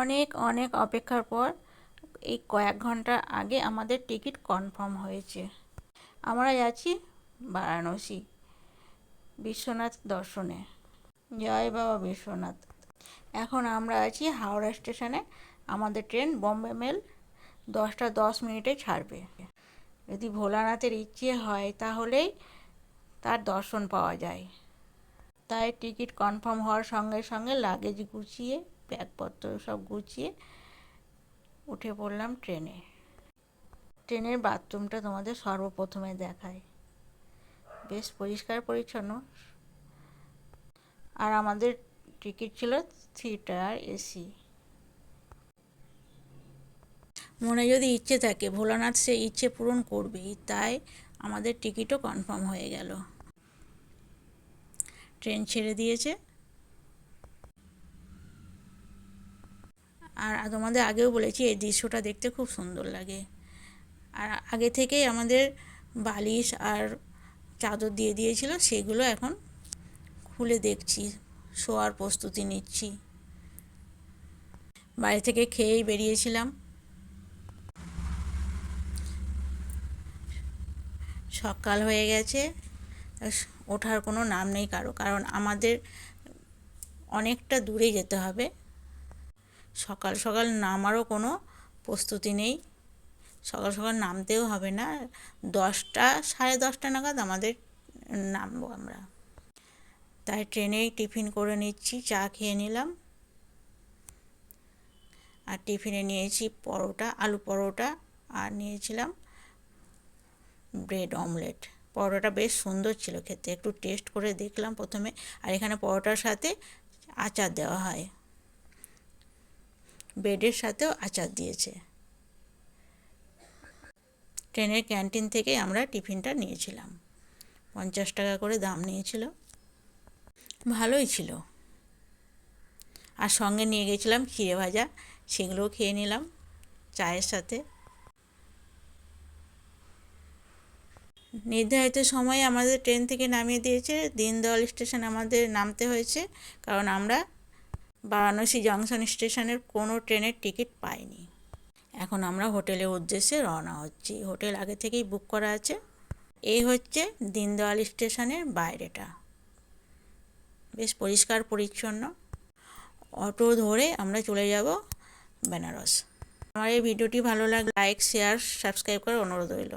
অনেক অনেক অপেক্ষার পর এই কয়েক ঘণ্টা আগে আমাদের টিকিট কনফার্ম হয়েছে। আমরা যাচ্ছি বারাণসী, বিশ্বনাথ দর্শনে। জয় বাবা বিশ্বনাথ। এখন আমরা আছি হাওড়া স্টেশনে। আমাদের ট্রেন বম্বে মেল দশটা দশ মিনিটে ছাড়বে। যদি ভোলানাথের ইচ্ছে হয় তাহলেই তার দর্শন পাওয়া যায়। তাই টিকিট কনফার্ম হওয়ার সঙ্গে সঙ্গে লাগেজ গুছিয়ে ব্যাগপত্র সব গুছিয়ে উঠে পড়লাম ট্রেনে। ট্রেনের বাথরুমটা তোমাদের সর্বপ্রথমে দেখায়। বেশ পরিষ্কার পরিচ্ছন্ন। আর আমাদের টিকিট ছিল থ্রি টায়ার এসি। মনে যদি ইচ্ছে থাকে, ভোলানাথ সে ইচ্ছে পূরণ করবেই, তাই আমাদের টিকিটও কনফার্ম হয়ে গেল। ট্রেন ছেড়ে দিয়েছে। আর তোমাদের আগেও বলেছি, এই দৃশ্যটা দেখতে খুব সুন্দর লাগে। আর আগে থেকেই আমাদের বালিশ আর চাদর দিয়ে দিয়েছিল, সেগুলো এখন খুলে দেখছি, শোয়ার প্রস্তুতি নিচ্ছি। বাড়ি থেকে খেয়েই বেরিয়েছিলাম। সকাল হয়ে গেছে ওঠার কোনো নাম নেই কারও, কারণ আমাদের অনেকটা দূরে যেতে হবে। সকাল সকাল নামারও কোনো প্রস্তুতি নেই। সকাল সকাল নামতেও হবে না। দশটা, সাড়ে দশটা নাগাদ আমাদের নামবো আমরা। তাই ট্রেনেই টিফিন করে নিচ্ছি, চা খেয়ে নিলাম। আর টিফিনে নিয়েছি পরোটা, আলু পরোটা আর নিয়েছিলাম ব্রেড অমলেট। পরোটাটা বেশ সুন্দর ছিল খেতে, একটু টেস্ট করে দেখলাম প্রথমে। আর এখানে পরোটার সাথে আচার দেওয়া হয়। ব্রেডের সাথেও আচার দিয়েছে। ট্রেনের ক্যান্টিন থেকে আমরা টিফিনটা নিয়েছিলাম। পঞ্চাশ টাকা করে দাম নিয়েছিল। ভালোই ছিল। আর সঙ্গে নিয়ে গেছিলাম চিড়ে ভাজা, সেগুলোও খেয়ে নিলাম চায়ের সাথে। নির্ধারিত সময়ে আমাদের ট্রেন থেকে নামিয়ে দিয়েছে। দিনদয়াল স্টেশন আমাদের নামতে হয়েছে, কারণ আমরা বারাণসী জংশন স্টেশনের কোনো ট্রেনের টিকিট পাইনি। এখন আমরা হোটেলের উদ্দেশ্যে রওনা হচ্ছি। হোটেল আগে থেকেই বুক করা আছে। এই হচ্ছে দিনদয়াল স্টেশনের বাইরেটা। বেশ পরিষ্কার, পরিচ্ছন্ন। অটো ধরে আমরা চলে যাব বেনারস। আমার এই ভিডিওটি ভালো লাগলে লাইক শেয়ার সাবস্ক্রাইব করার অনুরোধ রইল।